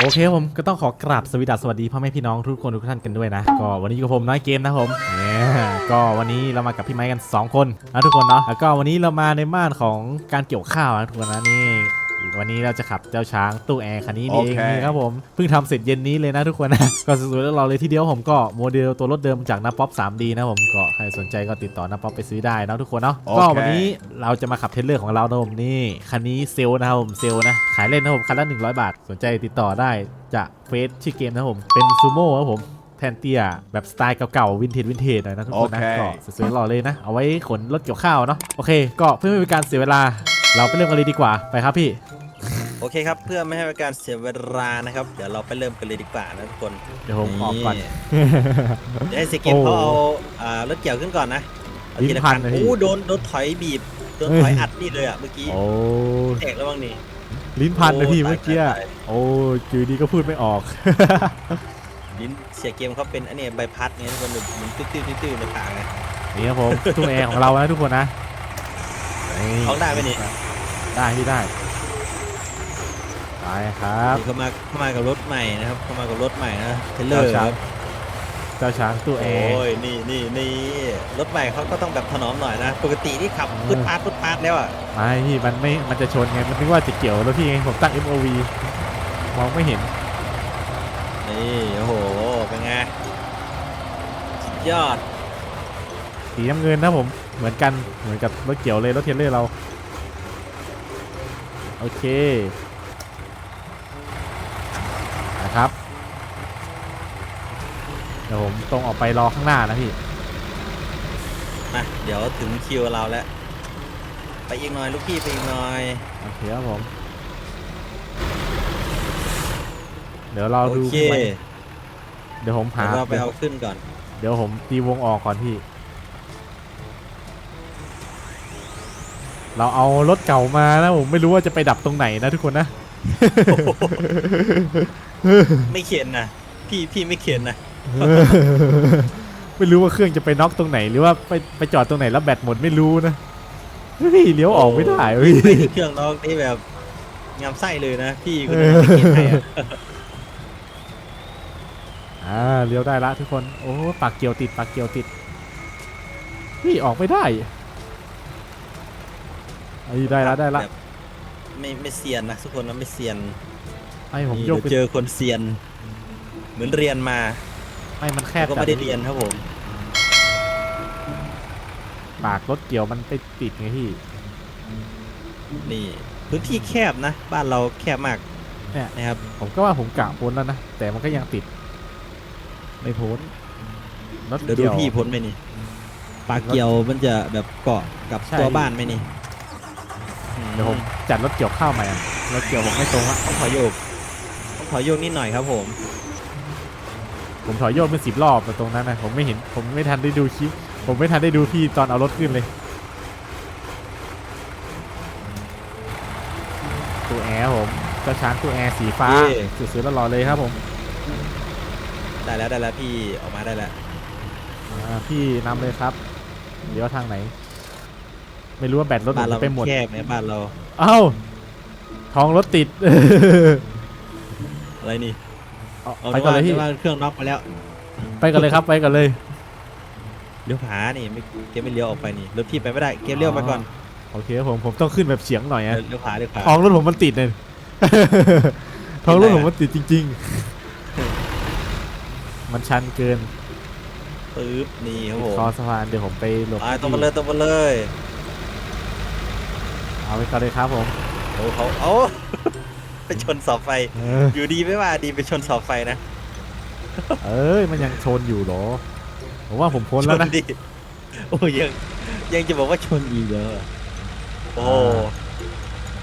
โอเคครับผมก็ต้องขอกราบสวัสดีสวัสดีพ่อแม่พี่น้องทุกคนทุกท่านกันด้วยนะ ก็วันนี้อยู่กับผมน้อยเกมนะผมเนี่ยก็วันนี้เรามากับพี่ไม้กัน 2 คนนะทุกคนเนาะแล้วก็วันนี้เรามาในม่านของการเกี่ยวข้าวนะทุกคนนะนี่ วันนี้เราจะขับเจ้าช้างตู้แอร์คันนี้นี่เองโอเคนี่ครับผมเพิ่งทำเสร็จเย็นนี้เลยนะทุกคนนะ ก็สวยๆแล้วรอเลยทีเดียวผมก็โมเดลตัวรถเดิมจากน้าป๊อป 3D นะผมก็ใครสนใจก็ติดต่อน้าป๊อปไปซื้อได้นะทุกคนเนาะก็วันนี้เราจะมาขับเทรลเลอร์ของเรานะผมนี่คันนี้เซลลนะครับผมเซลลนะขายเล่นนะครับผมคันละ100 บาท สนใจติดต่อได้จะเฟซชื่อเกมนะครับผมเป็นซูโม่ครับผมแทนเตียแบบสไตล์เก่าๆวินเทจวินเทจหน่อยนะทุกคนนะโอเคก็สวยๆหล่อเลยนะ เอาไว้ขนรถเกี่ยวข้าวเนาะโอเค ก็เพื่อไม่เป็นการเสียเวลา เราไปเริ่มกันเลยดีกว่าไปครับพี่โอเคครับ เพื่อไม่ให้เป็นการเสียเวลานะครับ เดี๋ยวเราไปเริ่มกันเลยดีกว่านะทุกคนเดี๋ยวผมออกก่อน เดี๋ยวให้เซเกมโอ้เขาเอาอ่ารถเกี่ยวขึ้นก่อนนะเอาทีลิ้ละนพัคันนนะพี่โอ้โดนโดนถอยบีบโดนถอยอัดนี่เลยอะเมื่อกี้โอ้แตกแล้วบ้างนี่ลิ้นพันนะพี่โอ้เมื่อกี้ตายตายตายโอ้จืดดีก็พูดไม่ออกลิ้นเสียเกมเขาเป็นอันนี้ใบพัดไงทุกคนเหมือนตื้อๆตื้อๆในปากไงนี่ครับผมตู้แอร์ของเรานะทุกคนนะนี่ท้องได้ไหมนี่ ได้พี่ได้ไปครับนี่เขามาเขามากับรถใหม่นะครับเขามากับรถใหม่นะเทเลอเจ้าร์ช้างเจ้าช้างตู้แอโอ้ร์ยนี่นี่นี่รถใหม่เขาก็ต้องแบบถนอมหน่อยนะปกติที่ขับพุดพาดพุดพาดแล้วอะไม่พี่มันไม่มันจะชนไงมันนึกว่าจะเกี่ยวแล้วพี่ไงผมตั้ง MOV มองไม่เห็นนี่โอ้โหเป็นไงสุดยอดสีน้ำเงินนะผมเหมือนกันเหมือนกับรถเกี่ยวเลยรถเทรลเลอร์เรา โอเคนะครับเดี๋ยวผมตรงออกไปรอข้างหน้านะพี่มาเดี๋ยวถึงคิวเราแล้ว ไปอีกหน่อยลูกพี่ไปอีกหน่อยโอเคครับผม เดี๋ยวเราโอดูเคไปเดี๋ยวผมหา เดี๋ยวเราไปเอาขึ้นก่อน เดี๋ยวผมตีวงออกก่อนพี่ เราเอารถเก่ามานะผมไม่รู้ว่าจะไปดับตรงไหนนะทุกคนนะ ไม่เขียนนะพี่พี่ไม่เขียนนะไม่รู้ว่าเครื่องจะไปน็อกตรงไหน หรือว่าไปไปจอดตรงไหนแล้วแบตหมดไม่รู้นะพี่เลี้ยวออกไม่ได้เฮ้ยไม่มีเครื่องน้องนี่แบบงามไส้เลยนะพี่คนนี้ไม่เขียนให้อะอ่าเลี้ยวได้ละทุกคนโอ้ปากเกี่ยวติดปากเกี่ยวติดพี่ออกไม่ได้ ไอ้ยได้ละได้ละแบบไม่ไม่เซียนนะทุกคนนะไม่เซียนไอ้ผมนี่โยกเดี๋ยวไปเจอคนเซียน เหมือนเรียนมาไอ้มันแคแต่บก็จัไม่ได้เรียนครับผมปากรถเกี่ยวมันไปติดไงพี่นี่พื้นที่แคบนะ บ้านเราแคบมากเนี่ยนะครับ ผมก็ว่าผมกะพ้นแล้วนะแต่มันก็ยังติดไม่พ้นรถเดี๋ยวดูเกี่ยว พี่พ้นไหมนี่ปากเกี่ยวมันจะแบบเกาะกับใช่ ตัวบ้านไหมนี่อื เดี๋ยวผมจัดรถเกี่ยวข้าวใหม่อะรถเกี่ยวผมไม่ตรงละต้องถอยโยกต้องถอยโยกนิดหน่อยครับผม ผมถอยโยกเป็นสิบรอบแต่ตรงนั้นนะผมไม่เห็นผมไม่ทันได้ดูคลิปผมไม่ทันได้ดูพี่ตอนเอารถขึ้นเลยตัวแอร์ผมเจ้าช้างตัวแอร์สีฟ้าสวยๆแล้วรอเลยครับผมได้แล้วได้แล้วพี่ออกมาได้แล้วอ่าพี่นำเลยครับเดี๋ยวทางไหน ไม่รู้ว่าแบตรถผบ้านมเราจะไปหมด แคบไหมบ้านเราเอ้าท้องรถติด อะไรนี่เอาเอาไปก่อนเลยพี่ ว่าเครื่องน็อกไปแล้วไปกันเลยครับไปกันเลยเลี้ยวผานี่ไม่เกมไม่เลี้ยวออกไปนี่รถพี่ไปไม่ได้เกมเลี้ยวไปก่อนโอเคครับผมผมต้องขึ้นแบบเฉียงหน่อยอะเลี้ยวผาเลี้ยวผาท้องรถผมมันติดเลย ท้องรถผมมันติดจริง ๆ มันชันเกินปึ๊บนี่ครับผมคอสะพานเดี๋ยวผมไปหลบอ่าตรงมาเลยตรงมาเลย เอาไปกันเลยครับผมโอ้เขาเอาไปชนเสาไฟ เอออยู่ดีไม่ว่าดีไปชนเสาไฟนะเอ้ยมันยังชนอยู่เหรอ ผมว่าผมพ้นแล้วนะชดิโอ้ยยังยังจะบอกว่าชนอีกเหรอโอ้ อ่า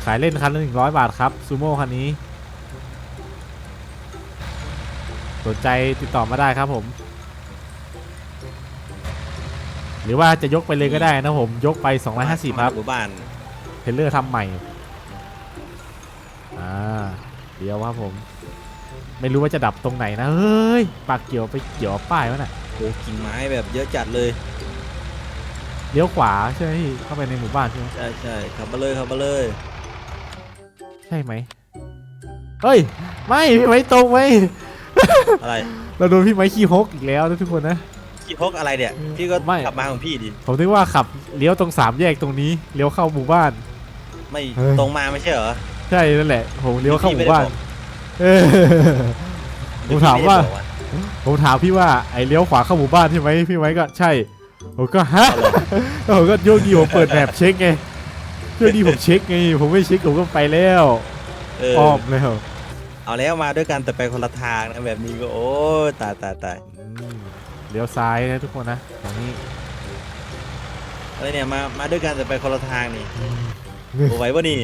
ขายเล่นคันละหนึ่งร้อยบาทครับซูโม่คันนี้ สนใจติดต่อมาได้ครับผม หรือว่าจะยกไปเลยก็ได้นะผม ยกไป 250 ครับ หมู่บ้าน เทรลเลอร์ทำใหม่ อ่า เดี๋ยวครับผม ไม่รู้ว่าจะดับตรงไหนนะ เฮ้ย ปากเกี่ยวไปเกี่ยวกับป้ายวะน่ะโอ้กิ่งไม้แบบเยอะจัดเลย เลี้ยวขวาใช่ไหมพี่เข้าไปในหมู่บ้านใช่ไหมใช่ใช่ขับมาเลยขับมาเลย ใช่ไหมเฮ้ย ไม่พี่ไม้ตรงไหมอะไร เราโดนพี่ไม้ขี้ฮกอีกแล้วนะทุกคนนะพี่พกอะไรเนี่ย พี่ก็ไม่ ขับมาของพี่ดิ ผมนึกว่าขับเลี้ยวตรงสามแยกตรงนี้เลี้ยวเข้าหมู่บ้าน ไม่เฮ้ยตรงมาไม่ใช่เหรอ ใช่นั่นแหละผมเลี้ยวเข้าหพี่มู่บ้านไได้บอกเออ ผมถามว่าพี่ไได้บอกผมถามพี่ว่าไอ้เลี้ยวขวาเข้าหมู่บ้านใช่ไหมพี่ไม้ก็ใช่ผมก็ฮะแล้วผมก็โยกดีผมเปิดแบบเช็คไงโยกดีผมเช็คไงผมไม่เช็คผมก็ไปแล้วเอออ้อมแล้วเอาแล้วมาด้วยกันแต่ไปคนละทางนะแบบนี้ก็โอ้ยตายตายตายอืมเลี้ยวซ้ายนะทุกคนนะตรงนี้อะไรเนี่ยมามาด้วยกันแต่ไปคนละทางนี่อืม โอ้ไหวปะนี่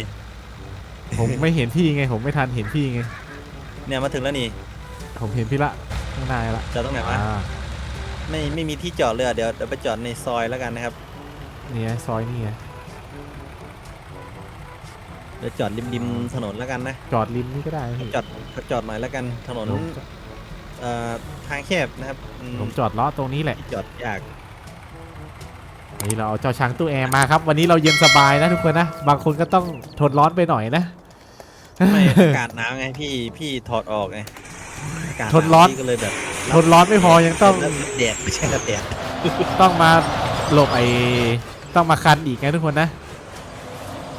ผมไม่เห็นพี่ไง ผมไม่ทันเห็นพี่ไง เนี่ยมาถึงแล้วนี่ผมเห็นพี่ละข้างหน้าละจอดตรงไหนวะ อ่าไม่ไม่มีที่จอดเลยอะเดี๋ยวเดี๋ยวไปจอดในซอยแล้วกันนะครับ เนี่ยซอยนี่ไงเดี๋ยวจอดริมริมถนนแล้วกันนะ จอดริมนี่ก็ได้พี่จอดจอดหน่อยแล้วกันถนนผมเอ่อทางแคบนะครับอืมผมจอดล้อตรงนี้แหละ ที่จอดยากวั นนี้เราเอาเจ้าช้างตู้แอร์มาครับ วันนี้เราเย็นสบายนะทุกคนนะ บางคนก็ต้องทนร้อนไปหน่อยนะ ไม่อากาศหนาวไงพี่พี่ถอดออกไงอากาศทนร้อนหาวพี่ก็เลยแบบทนร้อนไม่พอยังต้องแล้วแดดไม่ใช่กระแดดต้องมาหลบไอ้ต้องมาคันอีกไงทุกคนนะ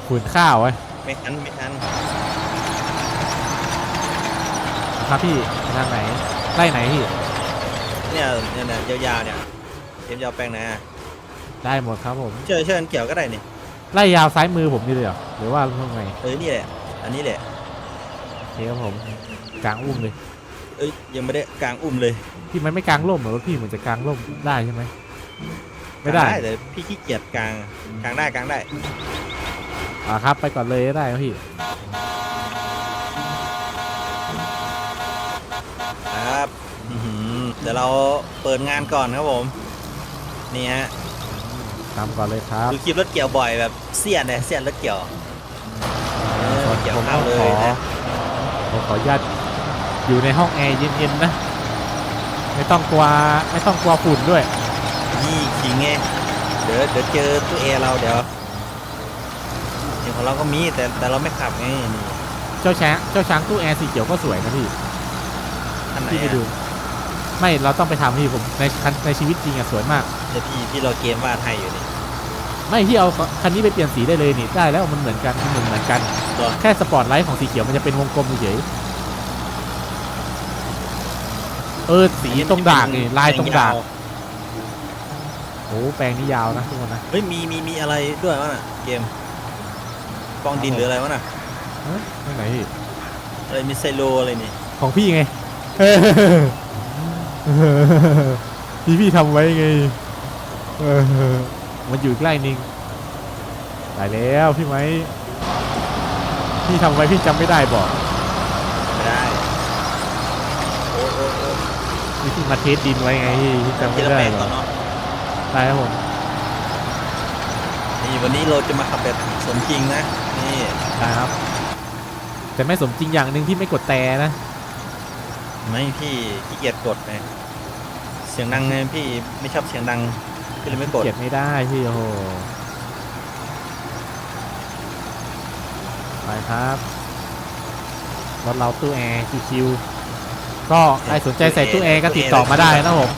ขุนข้าวไว้ไม่ทันไม่ทันครับพี่ทางไหนไล่ไหนพี่เนี่ยเนี่ยเนี่ยยาวๆเนี่ยเย็บยาวแปลงไหนอะ ได้หมดครับผมเชิญเชิญเกี่ยวก็ได้นี่ไล่ยาวซ้ายมือผมนี่เลยเหรอหรือว่าตรงไหนเออนี่แหละอันนี้แหละโอเคครับผมกลางอุ้มเลยเอ้ยยังไม่ได้กลางอุ้มเลยพี่มันไม่กลางร่มเหรอรถพี่เหมือนจะกลางร่มได้ใช่ไหมไม่ได้กางแต่พี่ขี้เกียจกลางกลางได้กลางได้อ่าครับ ไปก่อนเลยก็ได้ครับพี่ครับอื้อหือเดี๋ยวเราเปิดงานก่อนครับผมนี่ฮะ ตามก่อนเลยครับดูคลิปรถเกี่ยวบ่อยแบบเสียนเลยเสียนรถเกี่ยวเออเกี่ยวผมข้าวขเลอยนะผมขออนุญาตอยู่ในห้องแอร์เย็นๆนะ ไม่ต้องกลัวไม่ต้องกลัวฝุ่นด้วยนี่ขิงไงเดี๋ยวเดี๋ยวเจอตู้แอร์เราเดี๋ยวเดี๋ยวของเราก็มีแต่แต่เราไม่ขับไงนี่เจ้าช้างเจ้าช้างตู้แอร์สีเขียวก็สวยนะพี่ท่านไหนพี่ไปอะดู ไม่เราต้องไปทำพี่ผมในคันในชีวิตจริงอะสวยมาก เดี๋ยวพี่พี่รอเกมวาดให้อยู่นี่ไม่พี่เอาคันนี้ไปเปลี่ยนสีได้เลยนี่ได้แล้วมันเหมือนกันมันเหมือนเหมือนกันตัวแค่สปอร์ตไลท์ของสีเขียวมันจะเป็นวงกลมเฉยๆเออสีตรงด่างนี่ลายตรงด่างโอ้แปลงนี้ยาวนะทุกคนนะ เฮ้ยมีมีมีอะไรด้วยวะน่ะเกมกองดินหรืออะไรวะน่ะเฮ้ยไม่ไหนพี่อะไรมีไซโลอะไรนี่ของพี่ไง พี่พี่ทำไว้ไง เออมันอยู่ใกล้นิงตายแล้วพี่ไหมพี่ทำไว้พี่จำไม่ได้บอกไม่ได้โอ้โอ้โอ้นี่พี่มาเทสดินไว้ไงพี่จำทีไม่ละได้แปลงหรก่ออนเนาะได้ครับผมนี่วันนี้เราจะมาขับแบบสมจริงนะ นี่ได้ครับ แต่ไม่สมจริงอย่างหนึ่งที่ไม่กดแต่นะไม่พี่ขี้เกียจกดไงเสียงดังไงพี่ไม่ชอบเสียงดัง พี่เลยไม่กดเกียดไม่ได้พี่โอ้โหไปครับรถเราตู้แอร์คิวๆก็ใครสนใจใส่ตู้แอร์ก็ติดต่อมาได้นะผม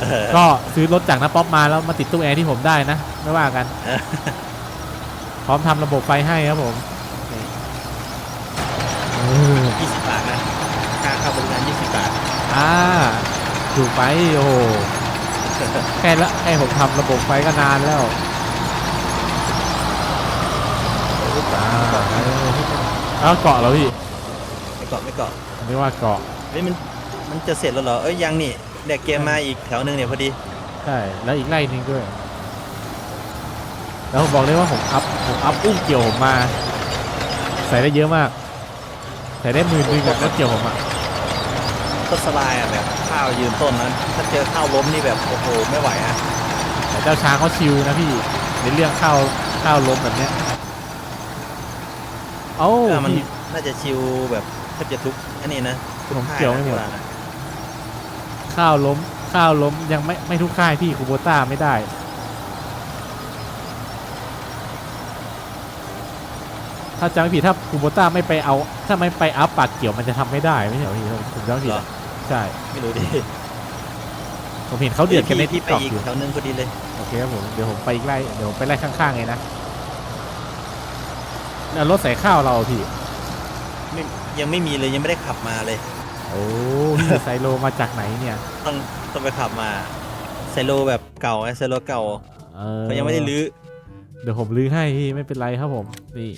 เออก็ซื้อรถจากน้าป๊อปมาแล้วมาติดตู้แอร์ที่ผมได้นะ ไม่ว่ากันเออพร้อมทำระบบไฟให้ครับผมเออยี่สิบบาทนะค่าเข้าบริการยี่สิบบาท อ่า ถูกไป โอ้โห แค่ละแค่ผมทำระบบไฟก็นานแล้วอ่าเออเอาเกาะแล้วพี่ไม่เกาะไม่เกาะไม่ว่าเกาะเฮ้ยมันมันจะเสร็จแล้วเหรอเอ้ยยังนี่เด็กเกมมาอีกแถวหนึงเนี่ยพอดีใช่แล้วอีกไล่หนึงด้วย แล้วผมบอกเลยว่าผมอัพผมอัพอุ้งเกี่ยวผมมา ใส่ได้เยอะมาก ใส่ได้หมื่นหนึงกับรถเกี่ยวผมอะ ก็สบายอะแบบข้าวยืนต้นนะถ้าเจอข้าวล้มนี่แบบโอ้โหไม่ไหวอะแต่เจ้าช้างเขาชิลนะพี่ในเรื่องข้าวข้าวล้มแบบเนี้ยเอ้าก็มันพี่ น่าจะชิวแบบแทบจะทุกอันนี้นะทุผมค่าเกี่ยวไม่หมดนะนะ ข้าวล้มข้าวล้มยังไม่ไม่ทุกค่ายพี่คูโบต้าไม่ได้เถ้าจำไม่ผิดถ้าคูโบต้าไม่ไปเอา ถ้าไม่ไปอัพปากเกี่ยวมันจะทำไม่ได้ไม่ใช่เหรอพี่ผมจำไม่ผิดเหรอ อะ ใช่ ไม่รู้ดิผมเห็นเขาเดือดกันในพี่ที่ไปตอกอีกอยู่แถวนึงพอดีเลยโอเคครับผมเดี๋ยวผมไปอีกไล่เดี๋ยวผมไปไล่ข้างๆไงนะแล้วรถใส่ข้าวเราอะพี่ไม่ยังไม่มีเลยยังไม่ได้ขับมาเลย โอ้พี่ไซโลมาจากไหนเนี่ยต้องต้องไปขับมาไซโลแบบเก่าไงไซโลเก่าเออเขายังไม่ได้รื้อเดี๋ยวผมรื้อให้พี่ไม่เป็นไรครับผมนี่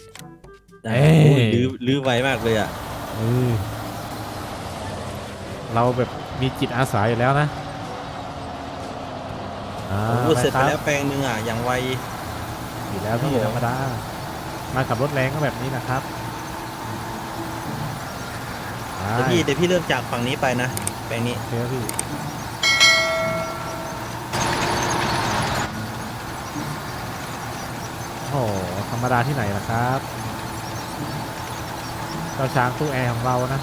นะเอ้ยโอ้ยรื้อรื้อไวมากเลยอะ เออเราแบบมีจิตอาสาอยู่แล้วนะอ่าผมพูดเสร็จไปคแล้วแปลงหนึงอะอย่างไว อยู่แล้วพี่ครับผม ธรรมดา มาขับรถแรงก็แบบนี้นะครับเดี๋ยวพี่เดี๋ยวพี่เริ่มจากฝั่งนี้ไปนะแปลงนี้โอเคครับพี่ โอ้โหธรรมดาที่ไหนล่ะครับเจ้าช้างตู้แอร์ของเรานะ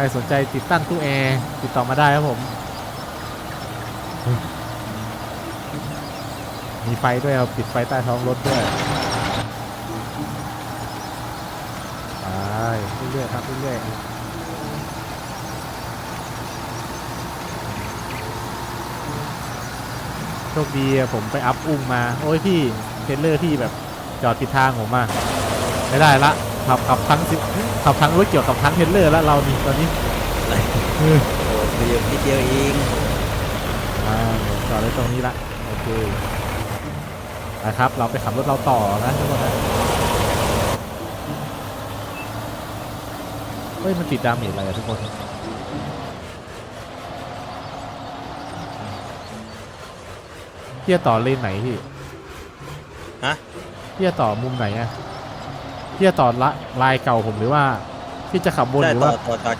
ครสนใจติดตั้งตู้แอร์ติดต่อมาได้ครับผม มีไฟด้วยครับปิดไฟใต้ท้องรถด้วยไปเรื่อยๆครับเรื่อยๆโชคดีผมไปอัพอุ้งมา โอ้ยพี่เทเลอร์พี่แบบจอดผิดทางผมมาไม่ได้ละ ขับขับทั้งสิขับทั้งรถเกี่ยวกับทั้งเทรลเลอร์แล้วเรานี่ตอนนี้โอ้เดียวนิดเดียวเองอ่าจอดไว้ตรงนี้ละโอเคนะครับเราไปขับรถเราต่อนะทุกคนนะเฮ้ยมันติดดาเมจอะไรอะทุกคนพี่จะต่อเลนไหนพี่ฮะพี่จะต่อมุมไหนอะ พี่จะต่อละลายเก่าผมหรือว่าพี่จะขับบนได้หรือต่อว่าต่อต่อ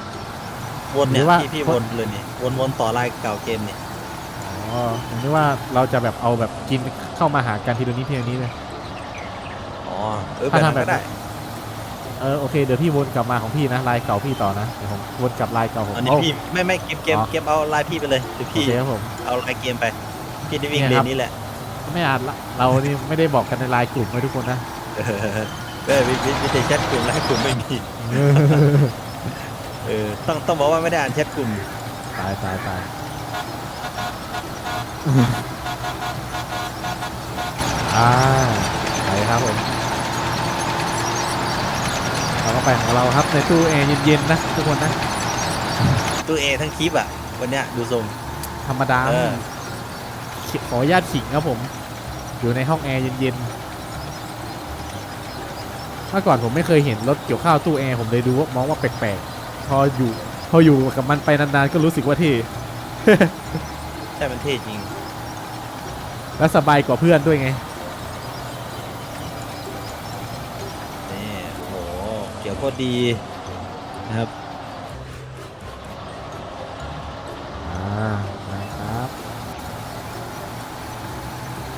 วนเนี่ยหรือว่าพี่พี่วนเลยเนี่ยวนวนต่อลายเก่าเกมเนี่ยอ๋อผมนึกว่าเราจะแบบเอาแบบกินเข้ามาหากันทีละนิดทีละนิดเลย อ๋อเออถ้าแบบทำนั้นก็ได้ เออโอเคเดี๋ยวพี่วนกลับมาของพี่นะลายเก่าพี่ต่อนะเดี๋ยวผมวนกลับลายเก่าผมอันนี้โอ้พี่ไม่ไม่เก็บเก็บอ๋อเก็บเอาลายพี่ไปเลยเดี๋ยวโอพี่เคครับผม เอาลายเกมไปพี่ได้วิ่งเนี่เลยครับนนี้แหละไม่อาจละเรานี่ไม่ได้บอกกันในไลน์กลุ่มไว้ทุกคนนะ เออ เออวิวิวิธีแชทกลุ่มลายกลุ่มไม่มีเออต้องต้องบอกว่าไม่ได้อ่านแชทกลุ่มตายตายตายอ่าไปครับผมเราก็ไปของเราครับในตู้แอร์เย็นๆนะทุกคนนะตู้เอทั้งคลิปอะ วันเนี้ยดูทรง ธรรมดาเออ ขออนุญาตขิงครับผม อยู่ในห้องแอร์เย็นๆ เมื่อก่อนผมไม่เคยเห็นรถเกี่ยวข้าวตู้แอร์ผมเลยดูว่ามองว่าแปลกๆพออยู่พออยู่กับมันไปนานๆก็รู้สึกว่าเท่ใช่มันเท่จริง และสบายกว่าเพื่อนด้วยไงนี่โอ้โหเกี่ยวโคตรดีนะครับอ่านะครับ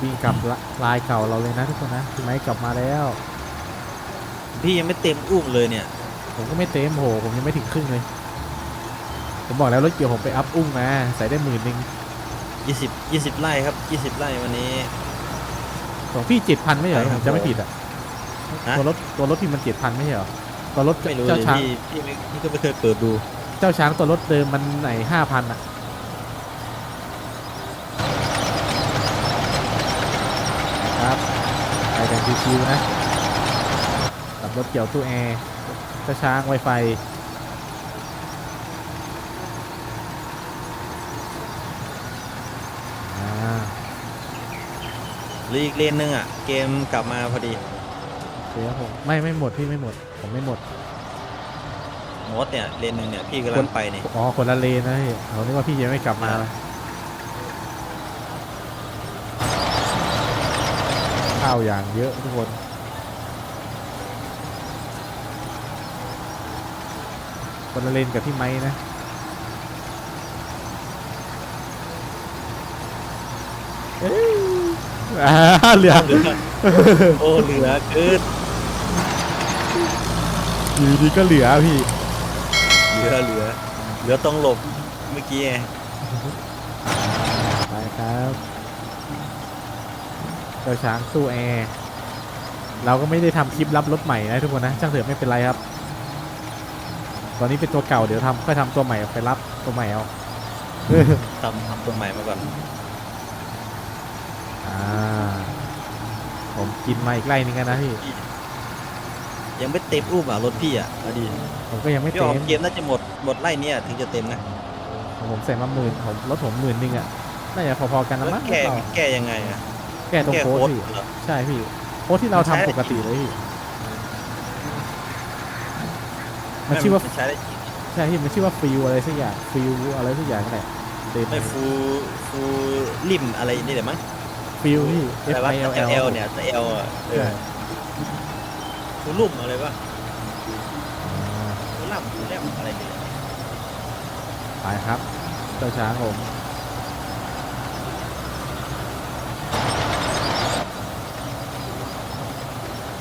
วิ่งกลับละลายเก่าเราเลยนะทุกคนนะพี่ไม้กลับมาแล้ว พี่ยังไม่เต็มอุ้มเลยเนี่ย ผมก็ไม่เต็มโห ผมยังไม่ถึงครึ่งเลย ผมบอกแล้วรถเกี่ยวผมไปอัพอุ้งมาใส่ได้หมื่นหนึ่ง20 20ไร่ครับ20ไร่วันนี้ ของพี่เจ็ดพันไม่ใช่เหรอใช่คผรับมจะไม่ผิดอะฮะ ตัวรถตัวรถพี่มันเจ็ดพันไม่ใช่เหรอตัวรถไม่รู้เจ้าเลยช้างพี่พี่ไม่พี่ก็ไม่เคยเปิดดู เจ้าช้างตัวรถเดิมมันไหนห้าพันอะครับไปกันชิวๆนะกับ รถเกี่ยวตู้แอร์เจ้าช้างไวไฟอ่าหรืออีกเลนนึงอะ เกมกลับมาพอดีโอเคครับผมไม่ไม่หมดพี่ไม่หมด ผมไม่หมดมดเนี่ยเลนหนึ่งเนี่ยพี่กำลังไปเนี่ยอ๋อคนละเลนนะพี่เขานึกว่าพี่ยังไม่กลับมาข้าวอย่างเยอะทุกคน คนละเลนกับพี่ไม้นะเอ้ยอ่าเหลือ เหลือโอ้เหลือเกินอยู่ดีก็เหลือพี่ เหลือเหลือเหลือต้องหลบเมื่อกี้ไงไปครับเจ้าช้างตู้แอร์เราก็ไม่ได้ทำคลิปรับรถใหม่นะทุกคนนะช่างเถอะไม่เป็นไรครับ ตอนนี้เป็นตัวเก่าเดี๋ยวทำค่อยทำตัวใหม่ไปรับตัวใหม่เอาทำทำตัวใหม่มาก่อนอ่าผมกินมาอีกไล่นึงกันนะพี่ยังไม่เต็มรูปอะรถพี่อะอดีผมก็ยังไม่พี่เต็อมอกเกมน่าจะหมดหมดไล่เนี่ยถึงจะเต็มนะผมใส่มาหมื่นผมรถผมหมื่นหนึงอะน่าจะพอๆกันนะแล้วมั้งแก้เราแก้ยังไงอะแก้ตรงแก้โค้ดโค้ดพี่เหรอใช่พี่โค้ดที่เรามันใช้ทำได้ปกติเลยพี่ มันชื่อว่า ใช้ได้จริงใช่พี่มันชื่อว่าฟิวอะไรสักอย่างฟิวอะไรสักอย่างนั่นแหละเต็มไม่ฟูฟูริมอะไรนี่แหละมั้งฟิวพี่ อะไร F วะ I L L L L เนี่ย L อะเอใช่อฟูลุ่มอะไรวะอ่าฟูล่ำฟูแลมอะไรเนี่ยไปครับเจ้าช้างผม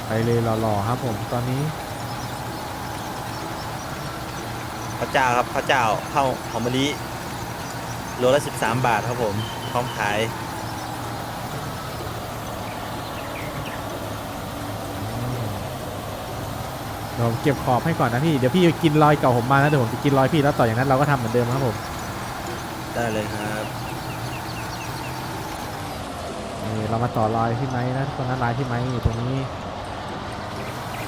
ไปเลยหล่อๆครับผมตอนนี้ พระ เจ้าครับพระเจ้าข้าวหอมมะลิโลละสิบสามบาทครับผมพร้อมขายเดี๋ยวผมเก็บขอบให้ก่อนนะพี่ เดี๋ยวพี่กินรอยเก่าผมมานะเดี๋ยวผมจะกินรอยพี่แล้วต่ออย่างนั้นเราก็ทำเหมือนเดิมครับผมได้เลยครับ นี่เรามาต่อรอยพี่ไม้นะทุกคนนะลายพี่ไม้อยู่ตรงนี้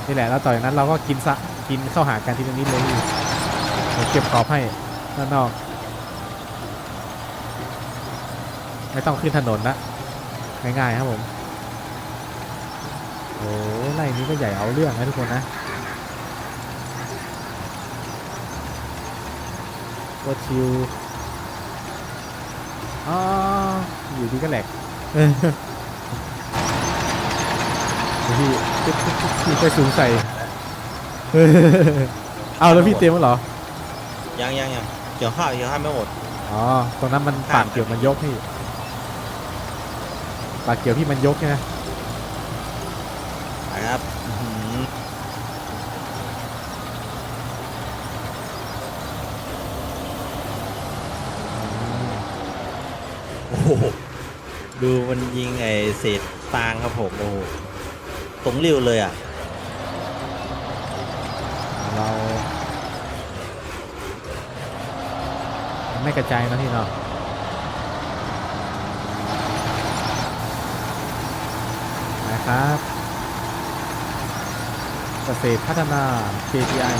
นี่แหละแล้วต่ออย่างนั้นเราก็กินซะกินเข้าหากันทีละนิดเลยพี่ เดี๋ยวเก็บขอบให้ด้านนอก ไม่ต้องขึ้นถนนละง่ายๆครับผมโอ้ไล่นี้ก็ใหญ่เอาเรื่องนะทุกคนนะโคตรชิวอ๋ออยู่ดีก็แหลกเออเดี๋ยพี่พี่ไปสูงใส่เออเอาแล้วพี่เต็มแล้วเหรอ ยังยังยังเกี่ยวข้าวเกี่ยวข้าวไม่หมด อ๋อ ตรงนั้นมันปากเกี่ยวมันยกพี่ปากเกี่ยวพี่มันยกใช่ไหมไปครับอื้อหือโอ้โหดูมันยิงไอ้เศษฟางครับผมโอ้โหตรงริ้วเลยอะ เราไม่ กระจายนะพี่เนาะนะครับเกษตรพัฒนา KPI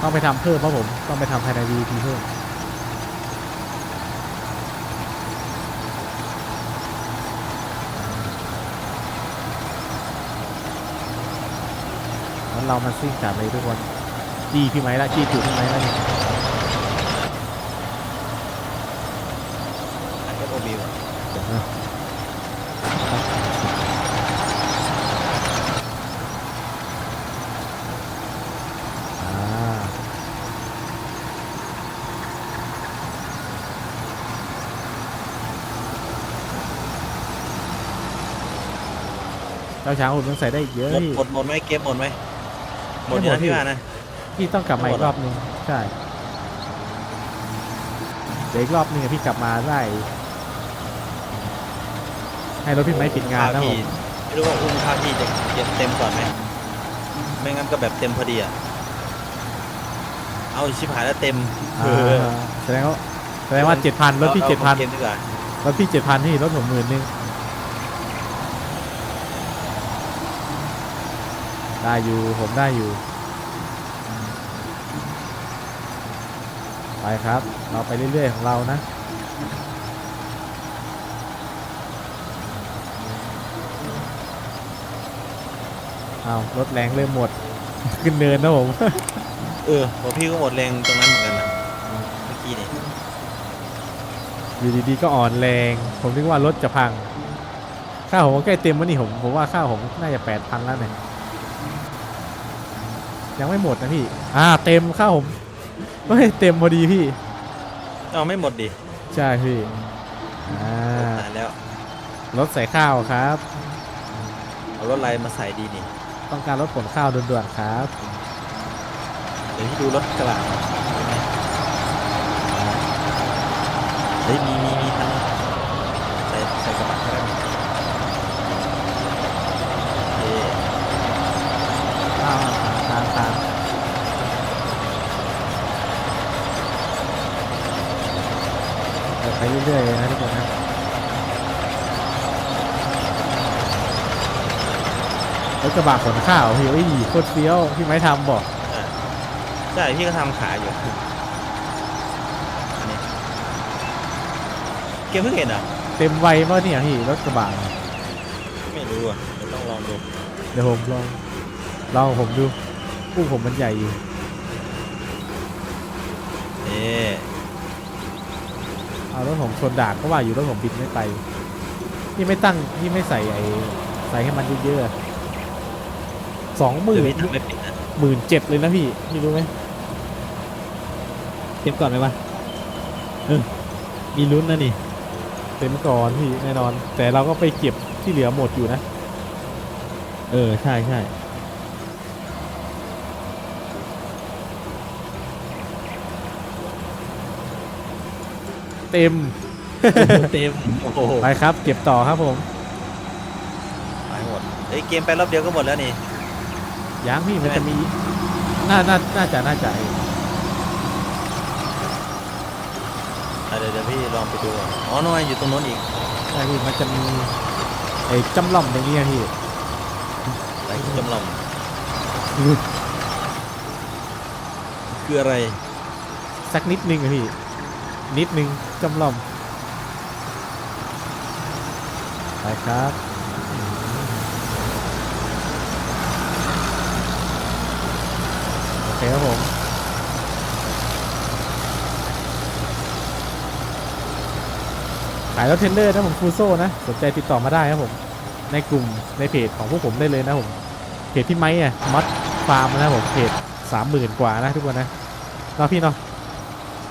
ต้องไปทำเพิ่มครับผม ต้องไปทำภายใน VP เพิ่มแล้วเรามาซิ่งกันเลยทุกคน จี้พี่ไม้ละจี้จุดพี่ไม้ละนี่อันนี้โอบิวเดี๋ยวนะอ่าเจ้าช้างอุ่นยังใส่ได้อีกเยอะหมดพี่หมดหมดไหมเก็บหมดไหมหมดอยู่ไม่หมดนะพี่ว่านะ พี่ต้องกลับมาหมอีดกเหรรออบนึงใช่เดี๋ยวอีกรอบนึงอะพี่กลับมาได้ให้รถพี่ไม้ปิดงานนะผมไม่รู้ว่าอุ้มข้าวพี่จะเก็บเต็มก่อนไหมไม่งั้นก็แบบเต็มพอดีอะเอาชิบหายแล้วเต็มอ่าแสดงว่าแสดงว่าเจ็ดพันรถพี่อาเจ็ดพัน อาเกมดีกว่ารถพี่เจ็ดพันที่รถผมหมื่นหนึงได้อยู่ผมได้อยู่ ไปครับ เราไปเรื่อยๆของเรานะเอารถแรงเริ่มหมด ขึ้นเนินนะผม เออผมพี่ก็หมดแรงตรงนั้นเหมือนกันนะเมื่อกี้นี่อยู่ดีๆก็อ่อนแรง ผมนึกว่ารถจะพัง ข้าวผมก็ใกล้เต็มแล้วนี่ผมผมว่าข้าวผมน่าจะแปดพันแล้วเนี่ยยังไม่หมดนะพี่ อ่า เต็มข้าวผม เฮ้ยเต็มพอดีพี่ เอาไม่หมดดิใช่พี่ อ่า ตายแล้ว รถใส่ข้าวครับ เอารถอะไรมาใส่ดีนี่ ต้องการรถขนข้าวด่วนๆครับ เดี๋ยวที่ดูรถกระบะเฮ้ยมีมีมีคันนึงใส่ใส่กระบะก็ได้เอ๊ะ อ่าทางทางเดี๋ยว ไปเรื่อยๆเลยนะทุกคนนะรถกระบะขนข้าวพี่เอ้ยโคตรเฟี้ยวพี่ไม้ทำบอกอะใช่พี่ก็ทำขายอยู่อันนี้เกมเพิ่งเห็นเหรอะ เต็มวัยป่ะเนี่ยพี่รถกระบะไม่รู้อะเดี๋ยวต้องลองดูเดี๋ยวผมลองลองผมดูอู้ผมมันใหญ่อยู่ เอ๊ะ เอารถผมชนดากก็ว่าอยู่รถผมบินไม่ไปพี่ไม่ตั้งพี่ไม่ใส่ไอ้ใส่ให้มันเยอะๆสองหมื่เดี๋ยนวพี่ทำไม่เป็นนะหมื่นเจ็ดเลยนะพี่พี่รู้ไหมเต็มก่อนไหมวะเออมีลุ้นนะนี่เต็มก่อนพี่แน่นอน แต่เราก็ไปเก็บที่เหลือหมดอยู่นะ เออ ใช่ใช่ เต็ม เต็มโอ้โหไปครับ เก็บต่อครับผมหายหมดเอ้ยเกมไปรอบเดียวก็หมดแล้วนี่ ยังพี่มันจะมี น่า น่า น่าจะ น่าจะอะเดี๋ยวเดี๋ยวพี่ลองไปดูก่อนอ๋อน้อยอยู่ตรงโน้นอีกใช่พี่มันจะมีไอ้จำล่อมตรงนี้อะพี่อะไรจำลองคืออะไร สักนิดนึงอะพี่ นิดนึงจำลอมไปครับโอเคครับผมขายรถเทรนเดอร์นะผมฟูโซ่นะสนใจติดต่อมาได้ครับผมในกลุ่มในเพจของพวกผมได้เลยนะผมเพจพี่ไม้อะมัดฟาร์มนะผมเพจสามหมื่นกว่านะทุกคนนะเนาะพี่เนาะ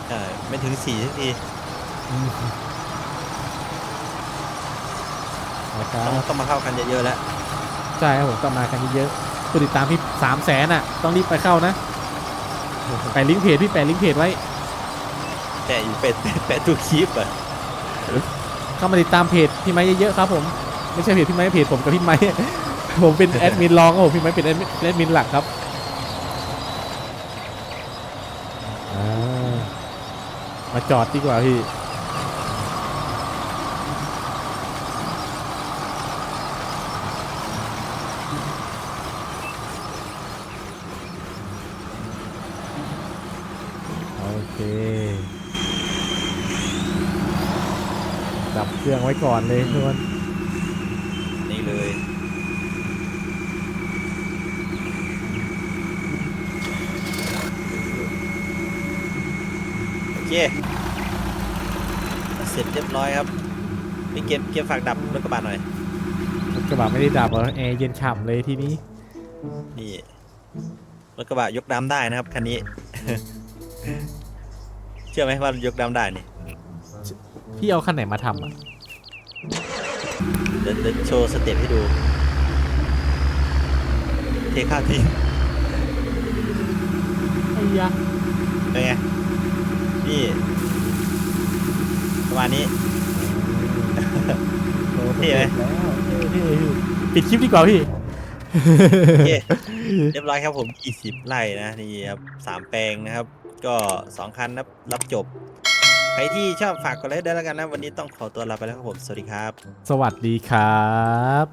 ใช่ไม่ถึงสี่สักทีอืมนะครัต้องบต้องมาเข้ากันเยอะๆแล้ว ใช่ครับผมก็มากันเยอะๆผู้ติดตามพี่สามแสนอะ ต้องรีบไปเข้านะแปะลิงก์เพจพี่แปะลิงก์เพจไว้แปะอยู่เป็ดแปะตัวคลิปอะเข้ามาติดตามเพจพี่ไม้เยอะๆครับผม ไม่ใช่เพจพี่ไม้เพจผมกับพี่ไม้ ผมเป็นแอดมินรองครับผมพี่ไม้เป็นแอดมินแอดมินหลักครับอ่า มาจอดดีกว่าพี่ โอเค ดับเครื่องไว้ก่อนเลยทุกคน นี่เลยโอ เคเสร็จเรียบร้อยครับพี่เกมเกมฝากดับรถกระบะหน่อยรถกระบะไม่ได้ดับเหรอแอร์เย็นฉ่ำเลยทีนี้นี่รถกระบะยกน้ำได้นะครับคันนี้ เชื่อไหมว่ายกน้ำได้นี่พี่เอาคันไหนมาทำอะเดี๋ยวเดี๋ยวโชว์สเต็ปให้ดู เทข้าวทิ้งไอ้ยะเป็นไง นี่ประมาณนี้เท่ไหมแล้วเท่เท่พี่ปิดคลิปดีกว่าพี่โอเคเรียบร้อยครับผม20ไร่นะนี่ครับสามแปลงนะครับ ก็2คันนะรับจบ ใครที่ชอบฝากกดไลค์ได้วยแล้วกันนะ วันนี้ต้องขอตัวลาไปแล้วครับผม สวัสดีครับ สวัสดีครับ